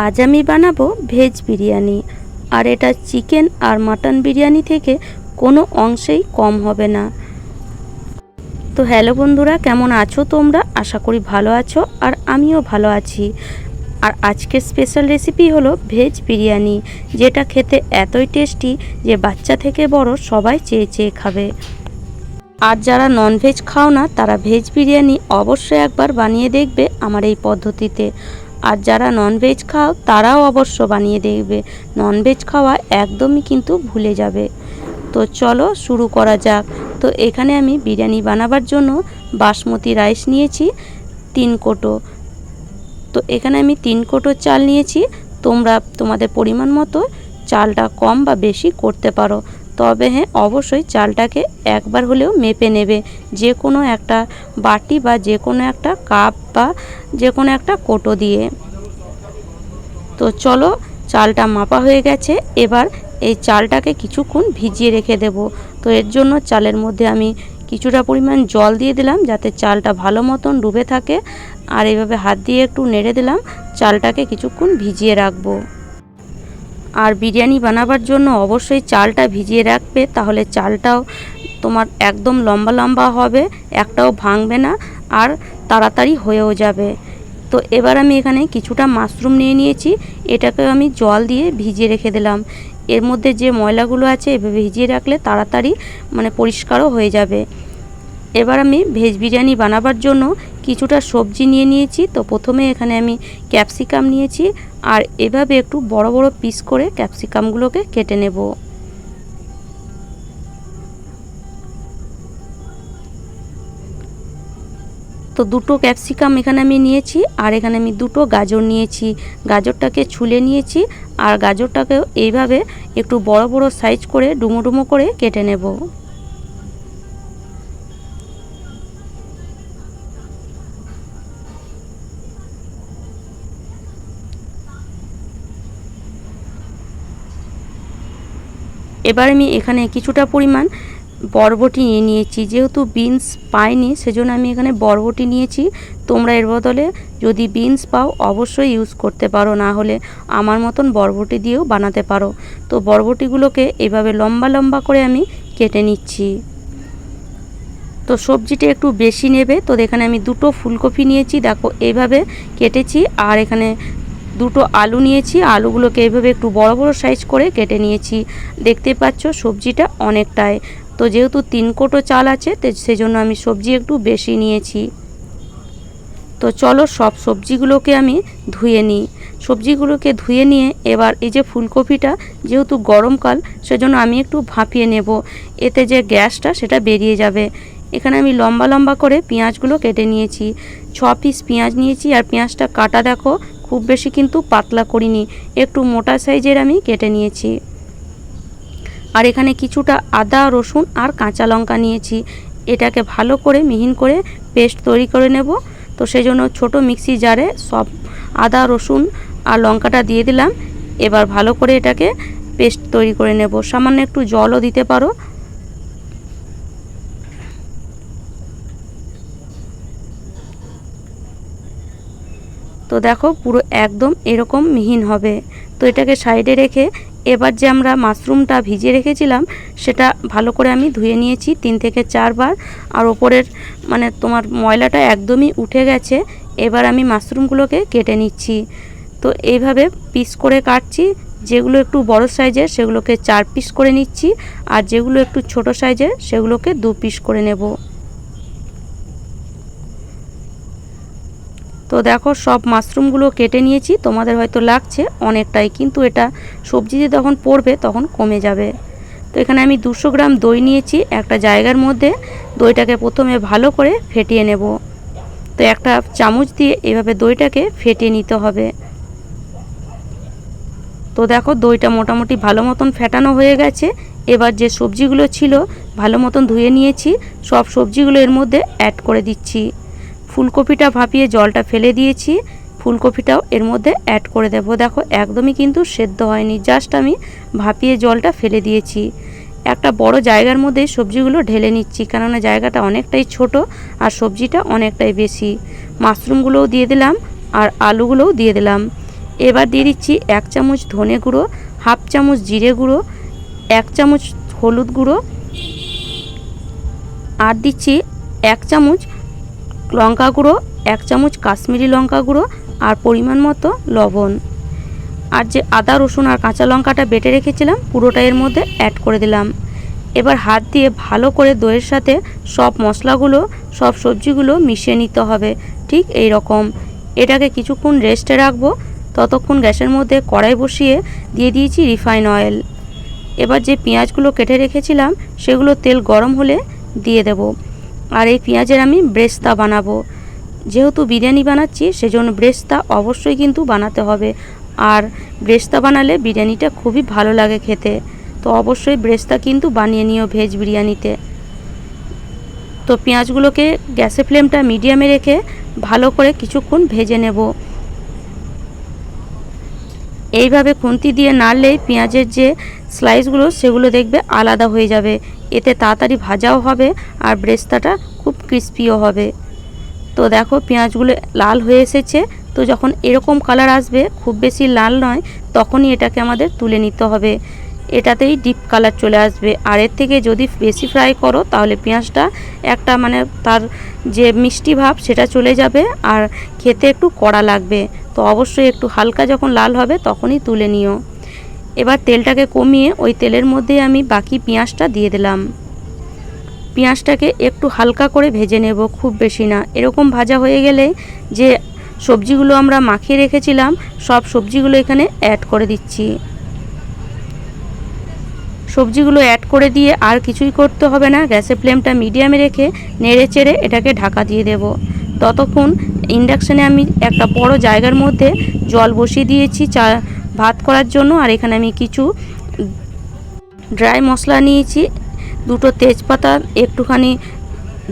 আজ আমি বানাবো ভেজ বিরিয়ানি। আর এটা চিকেন আর মাটন বিরিয়ানি থেকে কোনো অংশেই কম হবে না। তো হ্যালো বন্ধুরা, কেমন আছো তোমরা? আশা করি ভালো আছো আর আমিও ভালো আছি। আর আজকের স্পেশাল রেসিপি হলো ভেজ বিরিয়ানি, যেটা খেতে এতই টেস্টি যে বাচ্চা থেকে বড় সবাই চেয়ে চেয়ে খাবে। আর যারা ননভেজ খাও না, তারা ভেজ বিরিয়ানি অবশ্যই একবার বানিয়ে দেখবে আমার এই পদ্ধতিতে। আর যারা ননভেজ খাও, তারাও অবশ্য বানিয়ে দেখবে ননভেজ খাওয়া একদমই কিন্তু ভুলে যাবে। তো চলো শুরু করা যাক। তো এখানে আমি বিরিয়ানি বানাবার জন্য বাসমতি রাইস নিয়েছি, তিন কোটো। তো এখানে আমি তিন কোটো চাল নিয়েছি। তোমরা তোমাদের পরিমাণ মতো চালটা কম বা বেশি করতে পারো। তবে হ্যাঁ অবশ্যই চালটাকে একবার হলেও মেপে নেবে। যে কোনো একটা বাটি বা যে কোনো একটা কাপ বা যে কোনো একটা কোটো দিয়ে। তো চলো, চালটা মাপা হয়ে গেছে। এবার এই চালটাকে কিছুক্ষণ ভিজিয়ে রেখে দেব। তো এর জন্য চালের মধ্যে আমি কিছুটা পরিমাণ জল দিয়ে দিলাম যাতে চালটা ভালো মতন ডুবে থাকে। আর এইভাবে হাত দিয়ে একটু নেড়ে দিলাম। চালটাকে কিছুক্ষণ ভিজিয়ে রাখব। আর বিরিয়ানি বানাবার জন্য অবশ্যই চালটা ভিজিয়ে রাখবে, তাহলে চালটাও তোমার একদম লম্বা লম্বা হবে, একটাও ভাঙবে না আর তাড়াতাড়ি হয়েও যাবে। তো এবার আমি এখানে কিছুটা মাশরুম নিয়ে নিয়েছি এটাকে আমি জল দিয়ে ভিজিয়ে রেখে দিলাম। এর মধ্যে যে ময়লাগুলো আছে, এভাবে ভিজিয়ে রাখলে তাড়াতাড়ি মানে পরিষ্কারও হয়ে যাবে। এবার আমি ভেজ বিরিয়ানি বানাবার জন্য কিছুটা সবজি নিয়ে নিয়েছি, তো প্রথমে এখানে আমি ক্যাপসিকাম নিয়েছি আর এভাবে একটু বড় বড় পিস করে ক্যাপসিকামগুলোকে কেটে নেব। তো দুটো ক্যাপসিকাম এখানে আমি নিয়েছি আর এখানে আমি দুটো গাজর নিয়েছি। গাজরটাকে ছুলে নিয়েছি আর গাজরটাকেও এইভাবে একটু বড় বড় সাইজ করে ডুমো ডুমো করে কেটে নেব। এবার আমি এখানে কিছুটা পরিমাণ বরবটি নিয়ে নিয়েছি। যেহেতু বিনস পাইনি, সেজন্য আমি এখানে বরবটি নিয়েছি। তোমরা এর বদলে যদি বিনস পাও, অবশ্যই ইউজ করতে পারো। না হলে আমার মতন বরবটি দিয়েও বানাতে পারো। তো বরবটিগুলোকে এভাবে লম্বা লম্বা করে আমি কেটে নিচ্ছি। তো সবজিটা একটু বেশি নেবে। তো এখানে আমি দুটো ফুলকপি নিয়েছি। দেখো এইভাবে কেটেছি। আর এখানে দুটো আলু নিয়েছি। আলুগুলোকে এইভাবে একটু বড় বড় সাইজ করে কেটে নিয়েছি। দেখতে পাচ্ছ সবজিটা অনেকটাই। তো যেহেতু তিন কোটো চাল আছে সেজন্য আমি সবজি একটু বেশি নিয়েছি। তো চলো সব সবজিগুলোকে আমি ধুয়ে নিই। সবজিগুলোকে ধুয়ে নিয়ে এবার এই যে ফুলকপিটা যেহেতু গরমকাল সেজন্য আমি একটু ভাপিয়ে নেব। এতে যে গ্যাসটা, সেটা বেরিয়ে যাবে। এখানে আমি লম্বা লম্বা করে পেঁয়াজগুলো কেটে নিয়েছি। ছ পিস পেঁয়াজ নিয়েছি। আর পেঁয়াজটা কাটা দেখো খুব বেশি কিন্তু পাতলা করিনি। একটু মোটা সাইজের আমি কেটে নিয়েছি। আর এখানে কিছুটা আদা, রসুন আর কাঁচা লঙ্কা নিয়েছি। এটাকে ভালো করে মিহিন করে পেস্ট তৈরি করে নেব। তো সেই জন্য ছোটো মিক্সি জারে সব আদা, রসুন আর লঙ্কাটা দিয়ে দিলাম। এবার ভালো করে এটাকে পেস্ট তৈরি করে নেব। সামান্য একটু জলও দিতে পারো। তো দেখো পুরো একদম এরকম মিহিন হবে। তো এটাকে সাইডে রেখে এবার যে আমরা মাশরুমটা ভিজিয়ে রেখেছিলাম, সেটা ভালো করে আমি ধুয়ে নিয়েছি তিন থেকে চারবার আর ওপরের মানে তোমার ময়লাটা একদমই উঠে গেছে, এবার আমি মাশরুমগুলোকে কেটে নিচ্ছি। তো এইভাবে পিস করে কাটছি, যেগুলো একটু বড় সাইজের সেগুলোকে চার পিস করে নিচ্ছি, আর যেগুলো একটু ছোট সাইজের সেগুলোকে দু পিস করে নেব। তো দেখো, সব মাশরুমগুলো কেটে নিয়েছি। তোমাদের হয়তো লাগছে অনেকটাই, কিন্তু এটা সবজিতে যখন পড়বে তখন কমে যাবে। তো এখানে আমি দুশো গ্রাম দই নিয়েছি। একটা জায়গার মধ্যে দইটাকে প্রথমে ভালো করে ফেটিয়ে নেব। তো একটা চামচ দিয়ে এভাবে দইটাকে ফেটিয়ে নিতে হবে। তো দেখো, দইটা মোটামুটি ভালো মতন ফেটানো হয়ে গেছে। এবার যে সবজিগুলো ছিল ভালো মতন ধুয়ে নিয়েছি। সব সবজিগুলো এর মধ্যে অ্যাড করে দিচ্ছি। ফুলকপিটা ভাপিয়ে জলটা ফেলে দিয়েছি। ফুলকপিটাও এর মধ্যে অ্যাড করে দেব। দেখো, একদমই কিন্তু সেদ্ধ হয়নি। জাস্ট আমি ভাপিয়ে জলটা ফেলে দিয়েছি। একটা বড় জায়গার মধ্যে সবজিগুলো ঢেলে নিচ্ছি, কেননা জায়গাটা অনেকটাই ছোট আর সবজিটা অনেকটাই বেশি। মাশরুমগুলোও দিয়ে দিলাম আর আলুগুলোও দিয়ে দিলাম। এবার দিয়ে দিচ্ছি এক চামচ ধনে গুঁড়ো, হাফ চামচ জিরে গুঁড়ো, এক চামচ হলুদ গুঁড়ো। আর দিচ্ছি এক চামচ লঙ্কা গুঁড়ো, এক চামচ কাশ্মীরি লঙ্কা গুঁড়ো আর পরিমাণ মতো লবণ। আর যে আদা, রসুন আর কাঁচা লঙ্কাটা বেটে রেখেছিলাম, পুরোটা এর মধ্যে অ্যাড করে দিলাম। এবার হাত দিয়ে ভালো করে দইয়ের সাথে সব মশলাগুলো, সব সবজিগুলো মিশিয়ে নিতে হবে, ঠিক এই রকম এটাকে কিছুক্ষণ রেস্টে রাখব, ততক্ষণ গ্যাসের মধ্যে কড়াই বসিয়ে দিয়ে দিয়েছি রিফাইন অয়েল। এবার যে পেঁয়াজগুলো কেটে রেখেছিলাম, সেগুলো তেল গরম হলে দিয়ে দেব। আর এই পেঁয়াজের আমি ব্রেস্তা বানাবো। যেহেতু বিরিয়ানি বানাচ্ছি, সেজন্য ব্রেস্তা অবশ্যই কিন্তু বানাতে হবে। আর ব্রেস্তা বানালে বিরিয়ানিটা খুবই ভালো লাগে খেতে। তো অবশ্যই ব্রেস্তা কিন্তু বানিয়ে নিও ভেজ বিরিয়ানিতে। তো পেঁয়াজগুলোকে গ্যাসের ফ্লেমটা মিডিয়ামে রেখে ভালো করে কিছুক্ষণ ভেজে নেব। এইভাবে খুন্তি দিয়ে নাড়লেই পেঁয়াজের যে স্লাইসগুলো সেগুলো দেখবে আলাদা হয়ে যাবে। এতে তাড়াতাড়ি ভাজাও হবে আর ব্রেস্তাটা খুব ক্রিস্পিও হবে। তো দেখো পেঁয়াজগুলো লাল হয়ে এসেছে। তো যখন এরকম কালার আসবে, খুব বেশি লাল নয়, তখনই এটাকে আমাদের তুলে নিতে হবে। এটাতেই ডিপ কালার চলে আসবে। আর এর থেকে যদি বেশি ফ্রাই করো, তাহলে পেঁয়াজটা একটা মানে তার যে মিষ্টি ভাব, সেটা চলে যাবে। আর খেতে একটু কড়া লাগবে। তো অবশ্যই একটু হালকা যখন লাল হবে তখনই তুলে নিও। এবার তেলটাকে কমিয়ে ওই তেলের মধ্যে আমি বাকি পেঁয়াজটা দিয়ে দিলাম। পেঁয়াজটাকে একটু হালকা করে ভেজে নেব, খুব বেশি না। এরকম ভাজা হয়ে গেলে যে সবজিগুলো আমরা মাখিয়ে রেখেছিলাম, সব সবজিগুলো এখানে অ্যাড করে দিচ্ছি। সবজিগুলো অ্যাড করে দিয়ে আর কিছুই করতে হবে না। গ্যাসের ফ্লেমটা মিডিয়ামে রেখে নেড়ে চেড়ে এটাকে ঢাকা দিয়ে দেব। ততক্ষণ ইন্ডাকশানে আমি একটা বড় জায়গার মধ্যে জল বসিয়ে দিয়েছি চা, ভাত করার জন্য। আর এখানে আমি কিছু ড্রাই মশলা নিয়েছি, দুটো তেজপাতা, একটুখানি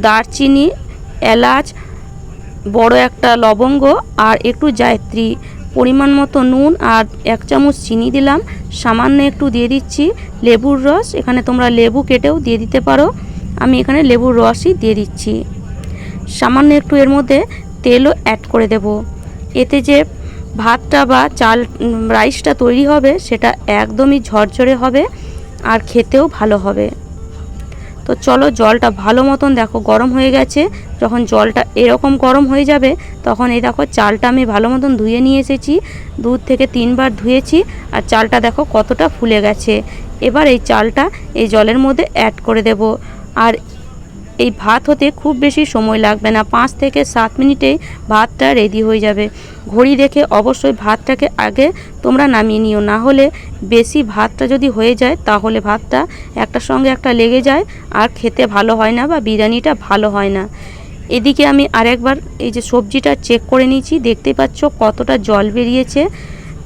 দারচিনি, এলাচ, বড় একটা লবঙ্গ আর একটু জায়ত্রী। পরিমাণ মতো নুন আর এক চামচ চিনি দিলাম। সামান্য একটু দিয়ে দিচ্ছি লেবুর রস। এখানে তোমরা লেবু কেটেও দিয়ে দিতে পারো। আমি এখানে লেবুর রসই দিয়ে দিচ্ছি। সামান্য একটু এর মধ্যে তেলও অ্যাড করে দেব। এতে যে ভাতটা বা চাল রাইসটা তৈরি হবে, সেটা একদমই ঝরঝরে হবে আর খেতেও ভালো হবে। তো চলো জলটা ভালো মতন দেখো, গরম হয়ে গেছে। যখন জলটা এরকম গরম হয়ে যাবে, তখন এই দেখো চালটা আমি ভালো মতন ধুয়ে নিয়ে এসেছি। দু থেকে তিনবার ধুয়েছি আর চালটা দেখো কতটা ফুলে গেছে। এবার এই চালটা এই জলের মধ্যে অ্যাড করে দেব। আর এই ভাত হতে খুব বেশি সময় লাগবে না। পাঁচ থেকে সাত মিনিটেই ভাতটা রেডি হয়ে যাবে। ঘড়ি দেখে অবশ্যই ভাতটাকে আগে তোমরা নামিয়ে নিও। না হলে বেশি ভাতটা যদি হয়ে যায়, তাহলে ভাতটা একটার সঙ্গে একটা লেগে যায় আর খেতে ভালো হয় না বা বিরিয়ানিটা ভালো হয় না। এদিকে আমি আরেকবার এই যে সবজিটা চেক করে নিয়েছি। দেখতে পাচ্ছ কতটা জল বেরিয়েছে।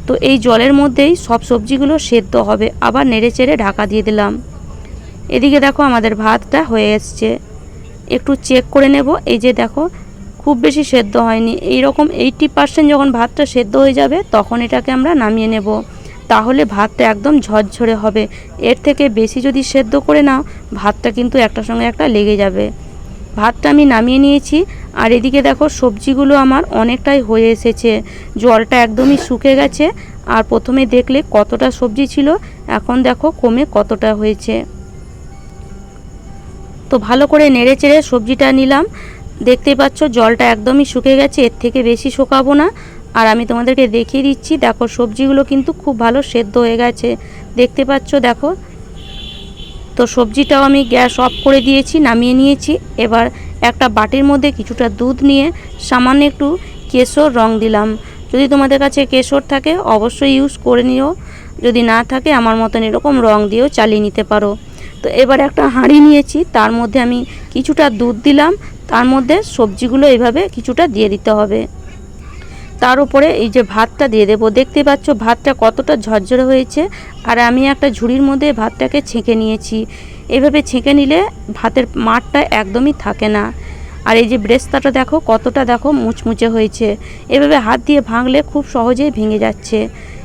তো এই জলের মধ্যেই সব সবজিগুলো সেদ্ধ হবে। আবার নেড়ে চেড়ে ঢাকা দিয়ে দিলাম। এদিকে দেখো আমাদের ভাতটা হয়ে এসছে। একটু চেক করে নেব। এই যে দেখো, খুব বেশি সেদ্ধ হয়নি। এই রকম এইটটি পার্সেন্ট যখন ভাতটা সেদ্ধ হয়ে যাবে, তখন এটাকে আমরা নামিয়ে নেব। তাহলে ভাতটা একদম ঝরঝরে হবে। এর থেকে বেশি যদি সেদ্ধ করে নাও, ভাতটা কিন্তু একটার সঙ্গে একটা লেগে যাবে। ভাতটা আমি নামিয়ে নিয়েছি। আর এদিকে দেখো, সবজিগুলো আমার অনেকটাই হয়ে এসেছে। জলটা একদমই শুকে গেছে। আর প্রথমে দেখলে কতটা সবজি ছিল, এখন দেখো কমে কতটা হয়েছে। তো ভালো করে নেড়ে চেড়ে সবজিটা নিলাম। দেখতে পাচ্ছ, জলটা একদমই শুকে গেছে, এর থেকে বেশি শুকাবো না। আর আমি তোমাদেরকে দেখিয়ে দিচ্ছি, দেখো সবজিগুলো কিন্তু খুব ভালো সেদ্ধ হয়ে গেছে। দেখতে পাচ্ছ, দেখো। তো সবজিটাও আমি গ্যাস অফ করে দিয়েছি, নামিয়ে নিয়েছি। এবার একটা বাটির মধ্যে কিছুটা দুধ নিয়ে সামান্য একটু কেশর রং দিলাম। যদি তোমাদের কাছে কেশর থাকে, অবশ্যই ইউজ করে নিও। যদি না থাকে, আমার মতন এরকম রং দিয়েও চালিয়ে নিতে পারো। তো এবার একটা হাঁড়ি নিয়েছি, তার মধ্যে আমি কিছুটা দুধ দিলাম, তার মধ্যে সবজিগুলো এইভাবে কিছুটা দিয়ে দিতে হবে। তার উপরে এই যে ভাতটা দিয়ে দেবো, দেখতে পাচ্ছ ভাতটা কতটা ঝরঝরে হয়েছে, আর আমি একটা ঝুড়ির মধ্যে ভাতটাকে ছেঁকে নিয়েছি। এভাবে ছেঁকে নিলে ভাতের মাঠটা একদমই থাকে না। আর এই যে ব্রেস্তাটা দেখো, কতটা দেখো মুচমুচে হয়েছে। এভাবে হাত দিয়ে ভাঙলে খুব সহজেই ভেঙে যাচ্ছে।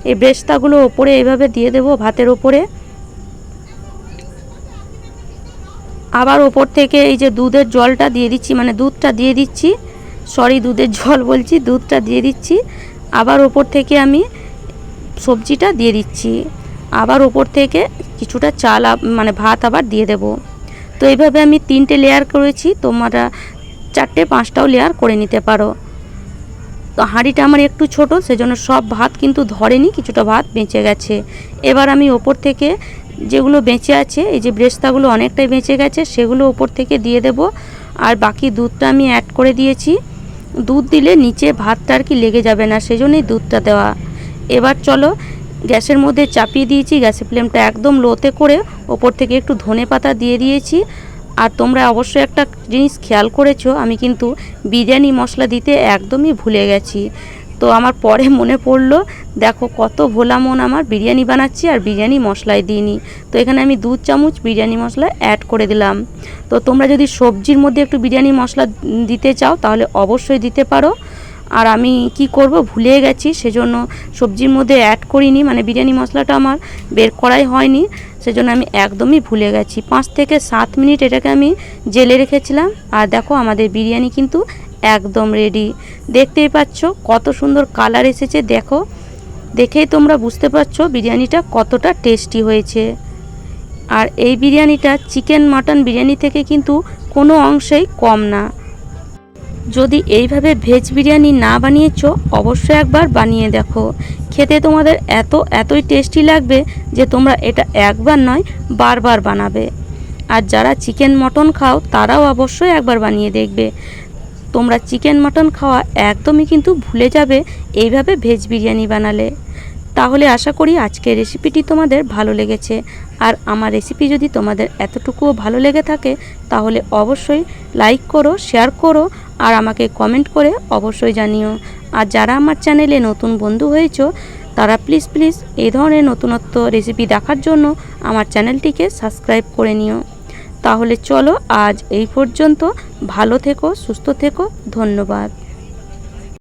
এই ব্রেস্তাগুলো ওপরে এভাবে দিয়ে দেবো ভাতের ওপরে আবার ওপর থেকে এই যে দুধের জলটা দিয়ে দিচ্ছি মানে দুধটা দিয়ে দিচ্ছি সরি দুধের জল বলছি, দুধটা দিয়ে দিচ্ছি, আবার ওপর থেকে আমি সবজিটা দিয়ে দিচ্ছি, আবার ওপর থেকে কিছুটা চাল মানে ভাত আবার দিয়ে দেব। তো এইভাবে আমি তিনটে লেয়ার করেছি, তোমরা চারটে পাঁচটাও লেয়ার করে নিতে পারো। তো হাঁড়িটা আমার একটু ছোট, সেজন্য সব ভাত কিন্তু ধরেনি, কিছুটা ভাত বেঁচে গেছে। এবার আমি ওপর থেকে যেগুলো বেঁচে আছে, এই যে ব্রেস্তাগুলো অনেকটাই বেঁচে গেছে, সেগুলো ওপর থেকে দিয়ে দেব। আর বাকি দুধটা আমি অ্যাড করে দিয়েছি। দুধ দিলে নিচে ভাতটা আর কি লেগে যাবে না, সেজন্যই দুধটা দেওয়া। এবার চলো, গ্যাসের মধ্যে চাপিয়ে দিয়েছি, গ্যাসের ফ্লেমটা একদম লোতে করে ওপর থেকে একটু ধনে পাতা দিয়ে দিয়েছি। আর তোমরা অবশ্যই একটা জিনিস খেয়াল করেছ, আমি কিন্তু বিরিয়ানি মশলা দিতে একদমই ভুলে গেছি। তো আমার পরে মনে পড়ল, দেখো কত ভোলা মন আমার বিরিয়ানি বানাচ্ছি আর বিরিয়ানি মশলায় দিইনি। তো এখানে আমি দু চামচ বিরিয়ানি মশলা অ্যাড করে দিলাম। তো তোমরা যদি সবজির মধ্যে একটু বিরিয়ানি মশলা দিতে চাও, তাহলে অবশ্যই দিতে পারো। আর আমি কি করব, ভুলে গেছি, সেজন্য সবজির মধ্যে অ্যাড করিনি মানে বিরিয়ানি মশলাটা আমার বের করাই হয়নি, সেজন্য আমি একদমই ভুলে গেছি। পাঁচ থেকে সাত মিনিট এটাকে আমি জেলে রেখেছিলাম। আর দেখো আমাদের বিরিয়ানি কিন্তু একদম রেডি দেখতেই পাচ্ছ, কত সুন্দর কালার এসেছে, দেখো। দেখেই তোমরা বুঝতে পারছ বিরিয়ানিটা কতটা টেস্টি হয়েছে। আর এই বিরিয়ানিটা চিকেন মাটন বিরিয়ানি থেকে কিন্তু কোনো অংশেই কম না। যদি এইভাবে ভেজ বিরিয়ানি না বানিয়েছো, অবশ্যই একবার বানিয়ে দেখো। খেতে তোমাদের এত, এতই টেস্টি লাগবে যে তোমরা এটা একবার নয়, বারবার বানাবে। আর যারা চিকেন মটন খাও, তারাও অবশ্যই একবার বানিয়ে দেখবে। তোমরা চিকেন মটন খাওয়া একদমই কিন্তু ভুলে যাবে এইভাবে ভেজ বিরিয়ানি বানালে। তাহলে আশা করি আজকের রেসিপিটি তোমাদের ভালো লেগেছে। আর আমার রেসিপি যদি তোমাদের এতটুকুও ভালো লেগে থাকে, তাহলে অবশ্যই লাইক করো, শেয়ার করো, আর আমাকে কমেন্ট করে অবশ্যই জানিও। আর যারা আমার চ্যানেলে নতুন বন্ধু হয়েছো, তারা প্লিজ প্লিজ এই ধরনের নতুনত্ব রেসিপি দেখার জন্য আমার চ্যানেলটিকে সাবস্ক্রাইব করে নিও। তাহলে চলো আজ এই পর্যন্ত ভালো থেকো সুস্থ থেকো ধন্যবাদ।